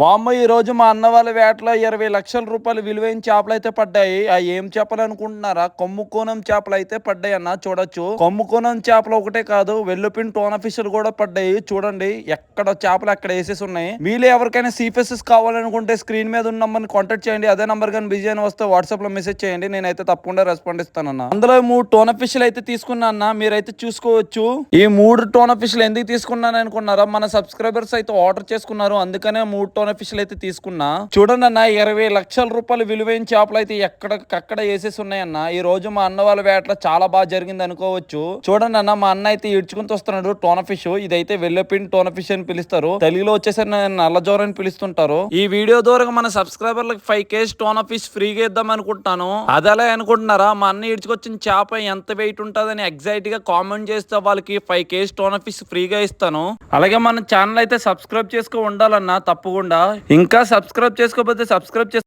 వామ్మ ఈ రోజు మా అన్న వాళ్ళ వేటలో ఇరవై లక్షల రూపాయలు విలువైన చేపలు అయితే పడ్డాయి. ఆ ఏం చేపలు అనుకుంటున్నారా? కొమ్ముకోనం చేపలు అయితే పడ్డాయి అన్న చూడొచ్చు. కొమ్ముకోనం చేపలు ఒకటే కాదు వెల్లుపిన్ టోన ఫిషులు కూడా పడ్డాయి. చూడండి ఎక్కడ చేపలు అక్కడ వేసేసి ఉన్నాయి. మీలో ఎవరికైనా సీఫెసెస్ కావాలనుకుంటే స్క్రీన్ మీద ఉన్న నంబర్ని కాంటాక్ట్ చేయండి. అదే నంబర్ కానీ బిజీ అని వస్తే వాట్సాప్లో మెసేజ్ చేయండి. నేనైతే తప్పకుండా రెస్పాండ్ ఇస్తానన్న. అందులో మూడు టోన ఫిషులు అయితే తీసుకున్నా అన్న మీరైతే చూసుకోవచ్చు. ఈ మూడు టోన ఫిషులు ఎందుకు తీసుకున్నాను అనుకున్నారా? మన సబ్స్క్రైబర్స్ అయితే ఆర్డర్ చేసుకున్నారు. అందుకనే మూడు టోన ఫిష్లు అయితే తీసుకున్నా. చూడండి అన్న ఇరవై లక్షల రూపాయలు విలువైన చేపలు అయితే ఎక్కడికక్కడ వేసేసి ఉన్నాయన్న. ఈ రోజు మా అన్న వాళ్ళ వేటలో చాలా బాగా జరిగింది అనుకోవచ్చు. చూడండి అన్న మా అన్న అయితే ఇడ్చుకుంటూ వస్తున్నాడు టోన ఫిష్. ఇదైతే వెల్లపిన్ టోన ఫిష్ అని పిలుస్తారు. తెలుగులో వచ్చేసరి నల్లజోర అని పిలుస్తుంటారు. ఈ వీడియో ద్వారా మన సబ్స్క్రైబర్లకు ఫైవ్ కేజ్ టోన ఫిష్ ఫ్రీగా ఇద్దాం అనుకుంటున్నాను. అదలే అనుకుంటున్నారా? మా అన్న ఇడ్చుకొచ్చిన చేప ఎంత వెయిట్ ఉంటుందని ఎగ్జాక్ట్గా కామెంట్ చేస్తే వాళ్ళకి ఫైవ్ కేజ్ టోన ఫిష్ ఫ్రీగా ఇస్తాను. అలాగే మన ఛానల్ అయితే సబ్స్క్రైబ్ చేసుకో ఉండాలన్నా తప్పకుండా. ఇంకా సబ్స్క్రైబ్ చేసుకోకపోతే సబ్స్క్రైబ్ చేసుకో